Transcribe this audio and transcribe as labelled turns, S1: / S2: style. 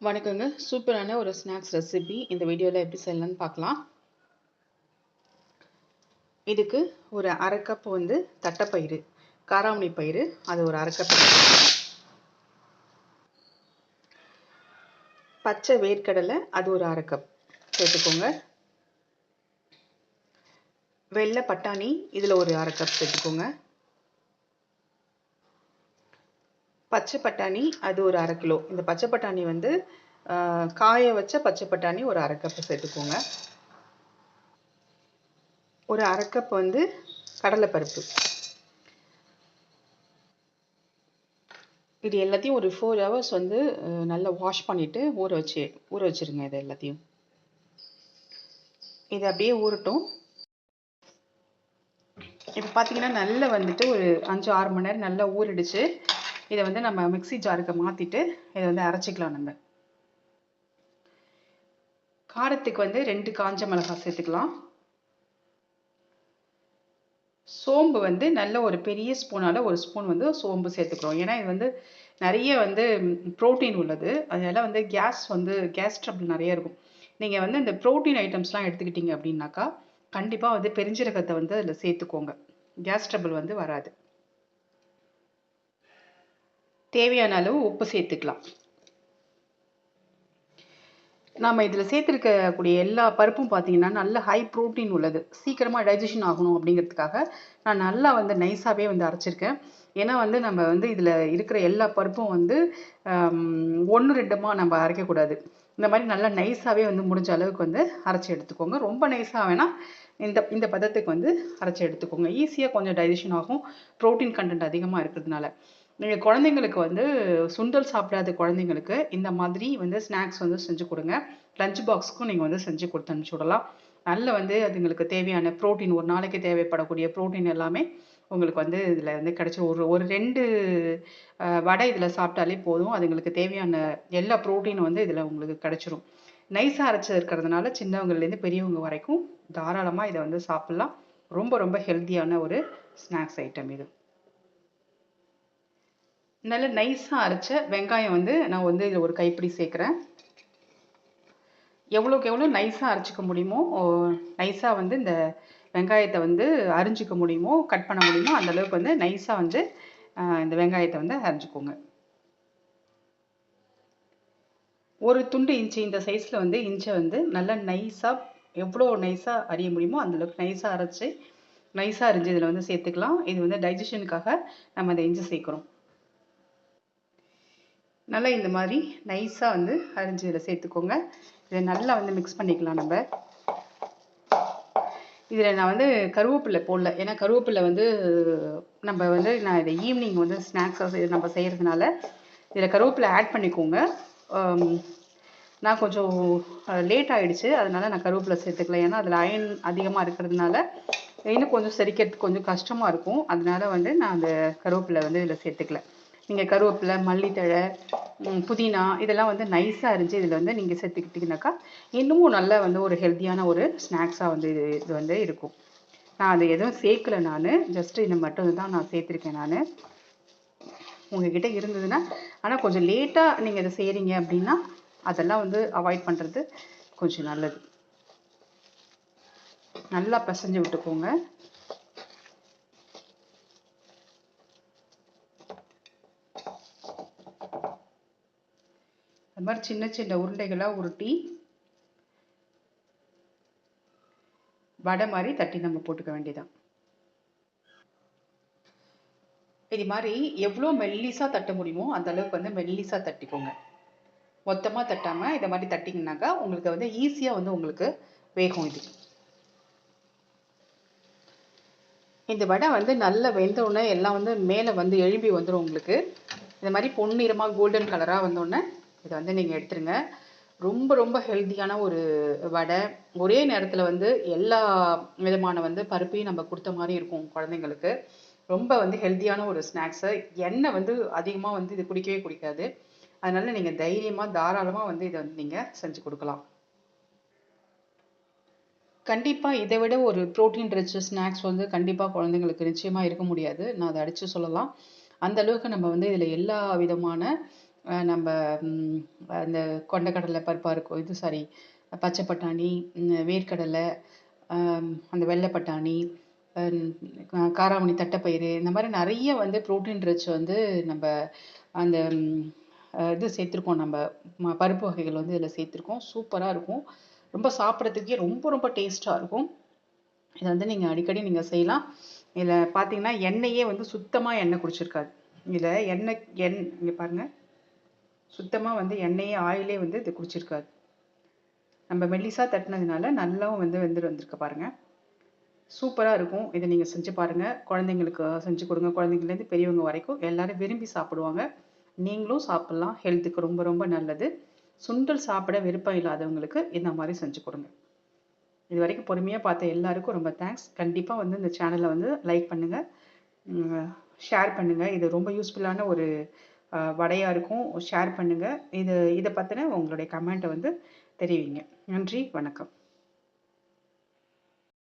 S1: வணக்கங்க. சூப்பரான ஒரு ஸ்நாக்ஸ் ரெசிபி. இந்த வீடியோவில் எப்படி செய்யலாம்னு பார்க்கலாம். இதுக்கு ஒரு அரை கப் வந்து தட்டைப்பயிறு காராமணி பயிறு. அது ஒரு அரை கப் பச்சை வேர்க்கடலை அது ஒரு அரை கப். சேர்த்துக்கோங்க. வெள்ளை பட்டாணி இதில் ஒரு அரை கப் சேர்த்துக்கோங்க. பச்சை பட்டாணி அது ஒரு அரை கிலோ. இந்த பச்சை பட்டாணி வந்து காய வச்ச பச்சை பட்டாணி ஒரு அரை கப்பு சேர்த்துக்கோங்க. ஒரு அரை கப் வந்து கடலைப்பருப்பு. இது எல்லாத்தையும் ஒரு ஃபோர் ஹவர்ஸ் வந்து நல்லா வாஷ் பண்ணிவிட்டு ஊற வச்சு ஊற வச்சுருங்க இது எல்லாத்தையும். இது அப்படியே ஊறட்டும். இப்போ பார்த்தீங்கன்னா நல்லா வந்துட்டு ஒரு அஞ்சு ஆறு மணி நேரம் நல்லா ஊறிடுச்சு. இதை வந்து நம்ம மிக்சி ஜாருக்கு மாற்றிட்டு இதை வந்து அரைச்சிக்கலாம் நம்ம. காரத்துக்கு வந்து ரெண்டு காஞ்ச மிளகாய் சேர்த்துக்கலாம். சோம்பு வந்து நல்ல ஒரு பெரிய ஸ்பூனால் ஒரு ஸ்பூன் வந்து சோம்பு சேர்த்துக்கிறோம். ஏன்னா இது வந்து நிறைய வந்து ப்ரோட்டீன் உள்ளது. அதனால் வந்து கேஸ் வந்து கேஸ் ட்ரபிள் நிறைய இருக்கும். நீங்கள் வந்து இந்த ப்ரோட்டீன் ஐட்டம்ஸ்லாம் எடுத்துக்கிட்டீங்க அப்படின்னாக்கா கண்டிப்பாக வந்து பெருஞ்சீரகத்தை வந்து அதில் சேர்த்துக்கோங்க. கேஸ் ட்ரபிள் வந்து வராது. தேவையான அளவு உப்பு சேர்த்துக்கலாம். நாம் இதில் சேர்த்துருக்கக்கூடிய எல்லா பருப்பும் பார்த்தீங்கன்னா நல்ல ஹை ப்ரோட்டீன் உள்ளது. சீக்கிரமாக டைஜஷன் ஆகணும் அப்படிங்கிறதுக்காக நான் நல்லா வந்து நைஸாகவே வந்து அரைச்சிருக்கேன். ஏன்னா வந்து நம்ம வந்து இதில் இருக்கிற எல்லா பருப்பும் வந்து ஒன்று ரெண்டுமாக நம்ம அரைக்கக்கூடாது. இந்த மாதிரி நல்லா நைஸாகவே வந்து முடிஞ்ச அளவுக்கு வந்து அரைச்சி எடுத்துக்கோங்க. ரொம்ப நைஸாக வேணால் இந்த இந்த பதத்துக்கு வந்து அரைச்சி எடுத்துக்கோங்க. ஈஸியாக கொஞ்சம் டைஜஷன் ஆகும். ப்ரோட்டீன் கண்டென்ட் அதிகமாக இருக்கிறதுனால. நீங்கள் குழந்தைங்களுக்கு வந்து சுண்டல் சாப்பிடாத குழந்தைங்களுக்கு இந்த மாதிரி வந்து ஸ்நாக்ஸ் வந்து செஞ்சு கொடுங்க. லஞ்ச் பாக்ஸ்க்கும் நீங்கள் வந்து செஞ்சு கொடுத்து அனுப்பிச்சி விடலாம். நல்ல வந்து அதுங்களுக்கு தேவையான ப்ரோட்டீன் ஒரு நாளைக்கு தேவைப்படக்கூடிய ப்ரோட்டீன் எல்லாமே உங்களுக்கு வந்து இதில் வந்து கிடச்சி ஒரு ஒரு ரெண்டு வடை இதில் சாப்பிட்டாலே போதும். அதுங்களுக்கு தேவையான எல்லா ப்ரோட்டீனும் வந்து இதில் உங்களுக்கு கிடச்சிரும். நைஸாக அரைச்சி இருக்கிறதுனால சின்னவங்கள்லேருந்து பெரியவங்க வரைக்கும் தாராளமாக இதை வந்து சாப்பிட்லாம். ரொம்ப ரொம்ப ஹெல்த்தியான ஒரு ஸ்நாக்ஸ் ஐட்டம் இது. நல்ல நைஸாக அரைச்ச வெங்காயம் வந்து நான் வந்து இதில் ஒரு கைப்பிடி சேர்க்குறேன். எவ்வளோக்கு எவ்வளோ நைஸாக அரைச்சிக்க முடியுமோ நைஸாக வந்து இந்த வெங்காயத்தை வந்து அரிஞ்சிக்க முடியுமோ கட் பண்ண முடியுமோ அந்தளவுக்கு வந்து நைஸாக வந்து இந்த வெங்காயத்தை வந்து அரிஞ்சிக்கோங்க. ஒரு துண்டு இஞ்சி இந்த சைஸில் வந்து இஞ்சை வந்து நல்லா நைஸாக எவ்வளோ நைஸாக அறிய முடியுமோ அந்தளவுக்கு நைஸாக அரைச்சி நைஸாக அரிஞ்சு இதில் வந்து சேர்த்துக்கலாம். இது வந்து டைஜஷனுக்காக நம்ம இந்த இஞ்சி சேர்க்குறோம். நல்லா இந்த மாதிரி நைஸாக வந்து அரிஞ்சு இதில் சேர்த்துக்கோங்க. இதை நல்லா வந்து மிக்ஸ் பண்ணிக்கலாம் நம்ம. இதில் நான் வந்து கருவேப்பிலை போடல. ஏன்னா கருவேப்பிலை வந்து நம்ம வந்து நான் இதை ஈவினிங் வந்து ஸ்நாக்ஸாக நம்ம செய்கிறதுனால இதில் கருவேப்பிலை ஆட் பண்ணிக்கோங்க. நான் கொஞ்சம் லேட் ஆகிடுச்சு அதனால் நான் கருவேப்பிலை சேர்த்துக்கல. ஏன்னா அதில் அயன் அதிகமாக இருக்கிறதுனால இன்னும் கொஞ்சம் செரிக்கிறதுக்கு கொஞ்சம் கஷ்டமாக இருக்கும். அதனால் வந்து நான் அந்த கருவேப்பிலை வந்து இதில் சேர்த்துக்கல. நீங்கள் கருவேப்பிலை மல்லித்தழை புதினா இதெல்லாம் வந்து நைஸாக அரிஞ்சு இதில் வந்து நீங்கள் சேர்த்துக்கிட்டிங்கனாக்கா இன்னமும் நல்ல வந்து ஒரு ஹெல்த்தியான ஒரு ஸ்நாக்ஸாக வந்து இது இது வந்து இருக்கும். நான் அது எதுவும் சேர்க்கலை நான். ஜஸ்ட்டு இதை மட்டும் தான் நான் சேர்த்துருக்கேன் நான். உங்ககிட்ட இருந்ததுன்னா ஆனால் கொஞ்சம் லேட்டாக நீங்கள் இதை செய்கிறீங்க அப்படின்னா அதெல்லாம் வந்து அவாய்ட் பண்ணுறது கொஞ்சம் நல்லது. நல்லா பிசைஞ்சு விட்டுக்கோங்க. அது மாதிரி சின்ன சின்ன உருண்டைகளாக உருட்டி வடை மாதிரி தட்டி நம்ம போட்டுக்க வேண்டியதான் இது மாதிரி எவ்வளோ மெல்லிஸாக தட்ட முடியுமோ அந்த அளவுக்கு வந்து மெல்லிஸாக தட்டிக்கோங்க. மொத்தமாக தட்டாமல் இதை மாதிரி தட்டிங்கனாக்கா உங்களுக்கு வந்து ஈஸியாக வந்து உங்களுக்கு வேகும் இது. இந்த வடை வந்து நல்லா வெந்தவுடனே எல்லாம் வந்து மேலே வந்து எழும்பி வந்துடும் உங்களுக்கு. இந்த மாதிரி பொன்னிறமாக கோல்டன் கலராக வந்தோடனே இதை வந்து நீங்கள் எடுத்துருங்க. ரொம்ப ரொம்ப ஹெல்த்தியான ஒரு வடை. ஒரே நேரத்தில் வந்து எல்லா விதமான வந்து பருப்பையும் நம்ம கொடுத்த மாதிரி இருக்கும் குழந்தைங்களுக்கு. ரொம்ப வந்து ஹெல்த்தியான ஒரு ஸ்நாக்ஸு எண்ணெய் வந்து அதிகமாக வந்து இது குடிக்கவே குடிக்காது. அதனால் நீங்கள் தைரியமாக தாராளமாக வந்து இதை வந்து நீங்கள் செஞ்சு கொடுக்கலாம். கண்டிப்பாக இதை விட ஒரு ப்ரோட்டீன் ரிச் ஸ்நாக்ஸ் வந்து கண்டிப்பாக குழந்தைங்களுக்கு நிச்சயமாக இருக்க முடியாது. நான் அதை அடித்து சொல்லலாம். அந்த அளவுக்கு நம்ம வந்து இதில் எல்லா விதமான நம்ம அந்த கொண்டக்கடலை பருப்பாக இருக்கும். இது சாரி பச்சை பட்டாணி வேர்க்கடலை அந்த வெள்ளை பட்டாணி காராமணி தட்டைப்பயிறு இந்த மாதிரி நிறைய வந்து புரோட்டீன் ரிச் வந்து நம்ம அந்த இது சேர்த்துருக்கோம். நம்ம ம- பருப்பு வகைகள் வந்து இதில் சேர்த்துருக்கோம். சூப்பராக இருக்கும். ரொம்ப சாப்பிட்றதுக்கே ரொம்ப ரொம்ப டேஸ்ட்டாக இருக்கும். இதை வந்து நீங்கள் அடிக்கடி நீங்கள் செய்யலாம். இதில் பார்த்தீங்கன்னா எண்ணெயே வந்து சுத்தமாக எண்ணெய் குடிச்சிருக்காது. இதில் எண்ணெய் எண் இங்கே பாருங்கள் சுத்தமாக வந்து எண்ணெயே ஆயிலே வந்து இது குடிச்சிருக்காது. நம்ம மெல்லிசாக தட்டினதுனால நல்லாவும் வந்து வெந்துட்டு வந்திருக்க பாருங்கள் சூப்பராக இருக்கும். இதை நீங்கள் செஞ்சு பாருங்கள் குழந்தைங்களுக்கு செஞ்சு கொடுங்க. குழந்தைங்கலேருந்து பெரியவங்க வரைக்கும் எல்லோரும் விரும்பி சாப்பிடுவாங்க. நீங்களும் சாப்பிட்லாம். ஹெல்த்துக்கு ரொம்ப ரொம்ப நல்லது. சுண்டல் சாப்பிட விருப்பம் இல்லாதவங்களுக்கு இந்த மாதிரி செஞ்சு கொடுங்க. இது வரைக்கும் பொறுமையாக பார்த்த எல்லாருக்கும் ரொம்ப தேங்க்ஸ் கண்டிப்பாக வந்து இந்த சேனலை வந்து லைக் பண்ணுங்கள் ஷேர் பண்ணுங்கள் இது ரொம்ப யூஸ்ஃபுல்லான ஒரு வடையாருக்கும் ஷேர் பண்ணுங்கள் இது இதை பற்றின உங்களுடைய கமெண்ட்டை வந்து தெரிவிங்க. நன்றி. வணக்கம்.